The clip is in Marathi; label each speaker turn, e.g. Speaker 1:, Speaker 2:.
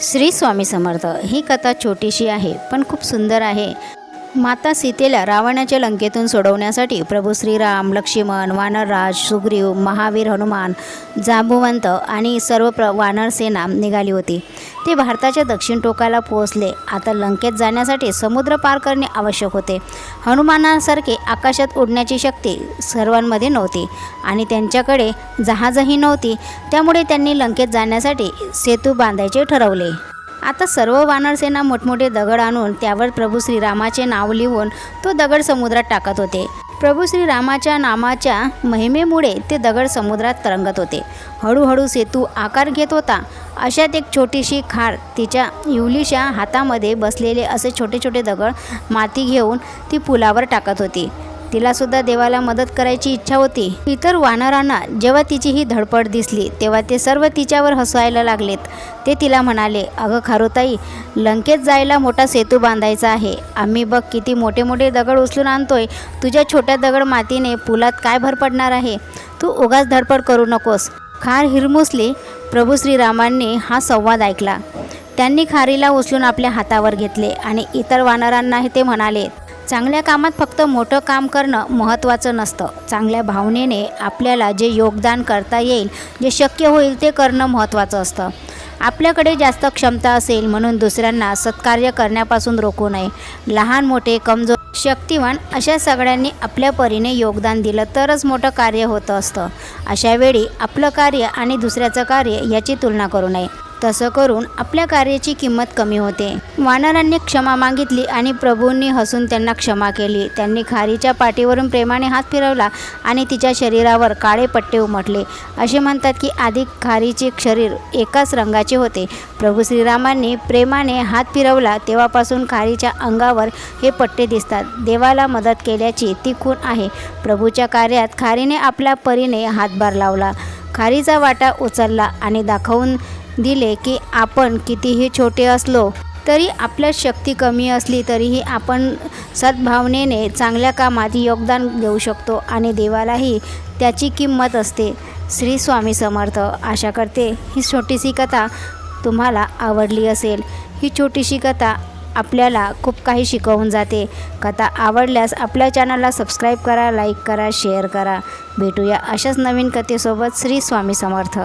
Speaker 1: श्री स्वामी समर्थ. ही कथा छोटीशी आहे पण खूप सुंदर आहे. माता सीतेला रावणाच्या लंकेतून सोडवण्यासाठी प्रभू श्रीराम लक्ष्मण वानरराज सुग्रीव महावीर हनुमान जांबुवंत आणि सर्व प्र वानर सेना निघाली होती. ते भारताच्या दक्षिण टोकाला पोहोचले. आता लंकेत जाण्यासाठी समुद्र पार करणे आवश्यक होते. हनुमानासारखे आकाशात उडण्याची शक्ती सर्वांमध्ये नव्हती आणि त्यांच्याकडे जहाजही नव्हती. त्यामुळे त्यांनी लंकेत जाण्यासाठी सेतू बांधायचे ठरवले. आता सर्व वानरसेना मोठमोठे दगड आणून त्यावर प्रभू श्रीरामाचे नाव लिहून तो दगड समुद्रात टाकत होते. प्रभू श्रीरामाच्या नामाच्या महिमेमुळे ते दगड समुद्रात तरंगत होते. हळूहळू सेतू आकार घेत होता. अशात एक छोटीशी खार तिच्या युलीच्या हातामध्ये बसलेले असे छोटे छोटे दगड माती घेऊन ती पुलावर टाकत होती. तिलासुद्धा देवाला मदत करायची इच्छा होती. इतर वानरांना जेव्हा तिची ही धडपड दिसली तेव्हा ते सर्व तिच्यावर हसवायला लागलेत. ते तिला म्हणाले अगं खारुताई लंकेत जायला मोठा सेतू बांधायचा आहे. आम्ही बघ किती मोठे मोठे दगड उचलून आणतोय. तुझ्या छोट्या दगड मातीने पुलात काय भर पडणार आहे? तू उगाच धडपड करू नकोस. खार हिरमुसले प्रभू श्रीरामांनी हा संवाद ऐकला. त्यांनी खारीला उचलून आपल्या हातावर घेतले आणि इतर वानरांनाही ते म्हणाले चांगल्या कामात फक्त मोठं काम करणं महत्त्वाचं नसतं. चांगल्या भावनेने आपल्याला जे योगदान करता येईल जे शक्य होईल ते करणं महत्त्वाचं असतं. आपल्याकडे जास्त क्षमता असेल म्हणून दुसऱ्यांना सत्कार्य करण्यापासून रोखू नये. लहान मोठे कमजोर शक्तिवान अशा सगळ्यांनी आपल्या परीने योगदान दिलं तरच मोठं कार्य होतं असतं. अशावेळी आपलं कार्य आणि दुसऱ्याचं कार्य याची तुलना करू नये. तसं करून आपल्या कार्याची किंमत कमी होते. वानरांनी क्षमा मागितली आणि प्रभूंनी हसून त्यांना क्षमा केली. त्यांनी खारीच्या पाठीवरून प्रेमाने हात फिरवला आणि तिच्या शरीरावर काळे पट्टे उमटले. असे म्हणतात की आधी खारीचे शरीर एकाच रंगाचे होते. प्रभू श्रीरामांनी प्रेमाने हात फिरवला तेव्हापासून खारीच्या अंगावर हे पट्टे दिसतात. देवाला मदत केल्याची ती खूण आहे. प्रभूच्या कार्यात खारीने आपल्या परीने हातभार लावला. खारीचा वाटा उचलला आणि दाखवून दिले की आपण कितीही छोटे असलो तरी आपल्यात शक्ती कमी असली तरीही आपण सद्भावनेने चांगल्या कामात योगदान देऊ शकतो आणि देवालाही त्याची किंमत असते. श्री स्वामी समर्थ. आशा करते ही छोटीशी कथा तुम्हाला आवडली असेल. ही छोटीशी कथा आपल्याला खूप काही शिकवून जाते. कथा आवडल्यास आपल्या चॅनलला सबस्क्राईब करा लाईक करा शेअर करा. भेटूया अशाच नवीन कथेसोबत. श्री स्वामी समर्थ.